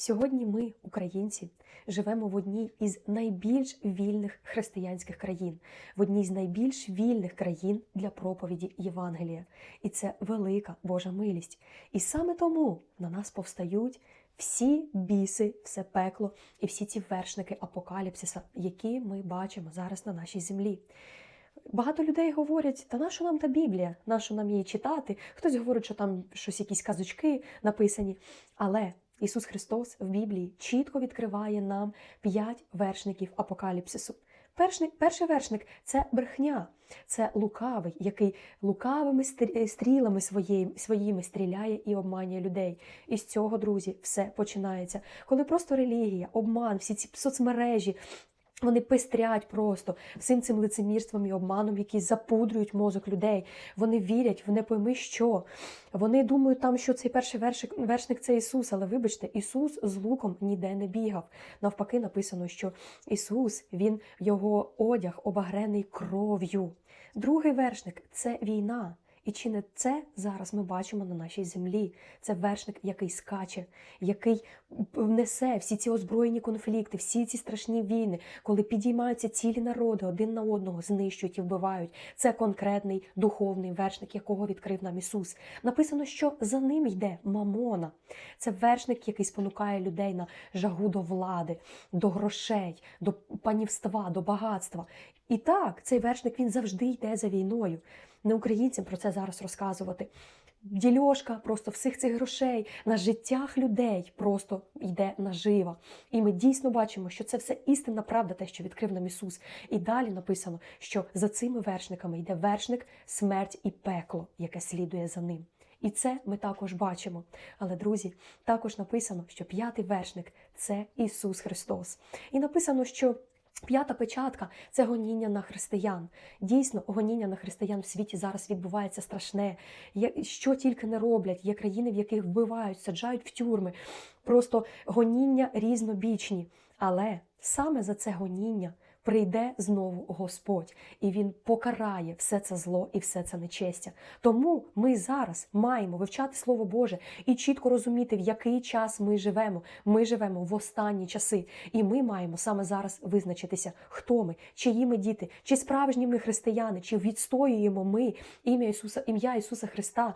Сьогодні ми, українці, живемо в одній із найбільш вільних християнських країн, в одній з найбільш вільних країн для проповіді Євангелія. І це велика Божа милість. І саме тому на нас повстають всі біси, все пекло і всі ці вершники апокаліпсиса, які ми бачимо зараз на нашій землі. Багато людей говорять, та нащо нам та Біблія, нащо нам її читати? Хтось говорить, що там щось, якісь казочки написані. Але Ісус Христос в Біблії чітко відкриває нам п'ять вершників апокаліпсису. Перший, перший вершник це брехня, це лукавий, який лукавими стрі- стрілами своїми, своїми стріляє і обманює людей. І з цього, друзі, все починається. Коли просто релігія, обман, всі ці соцмережі. Вони пестрять просто всім цим лицемірством і обманом, які запудрюють мозок людей. Вони вірять в не пойми що. Вони думають там, що цей перший вершик, вершник це Ісус, але вибачте, Ісус з луком ніде не бігав. Навпаки, написано, що Ісус, він його одяг обагрений кров'ю. Другий вершник це війна. І чи не це зараз ми бачимо на нашій землі? Це вершник, який скаче, який несе всі ці озброєні конфлікти, всі ці страшні війни, коли підіймаються цілі народи один на одного, знищують і вбивають. Це конкретний духовний вершник, якого відкрив нам Ісус. Написано, що за ним йде Мамона. Це вершник, який спонукає людей на жагу до влади, до грошей, до панівства, до багатства. І так, цей вершник він завжди йде за війною. Не українцям про це зараз розказувати. Дільошка просто всіх цих грошей на життях людей просто йде нажива. І ми дійсно бачимо, що це все істинна правда, те, що відкрив нам Ісус. І далі написано, що за цими вершниками йде вершник, смерть і пекло, яке слідує за ним. І це ми також бачимо. Але, друзі, також написано, що п'ятий вершник це Ісус Христос. І написано, що П'ята печатка це гоніння на християн. Дійсно, гоніння на християн в світі зараз відбувається страшне. Що тільки не роблять, є країни, в яких вбивають, саджають в тюрми. Просто гоніння різнобічні. Але саме за це гоніння прийде знову Господь, і Він покарає все це зло і все це нечестя. Тому ми зараз маємо вивчати Слово Боже і чітко розуміти, в який час ми живемо. Ми живемо в останні часи, і ми маємо саме зараз визначитися, хто ми, чиї ми діти, чи справжні ми християни, чи відстоюємо ми ім'я Ісуса, ім'я Ісуса Христа.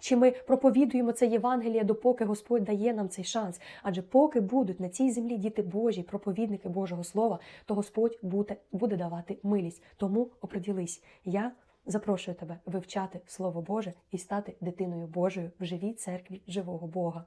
Чи ми проповідуємо це Євангеліє, допоки Господь дає нам цей шанс? Адже поки будуть на цій землі діти Божі, проповідники Божого Слова, то Господь буде, буде давати милість. Тому оприділись. Я запрошую тебе вивчати Слово Боже і стати дитиною Божою в живій церкві живого Бога.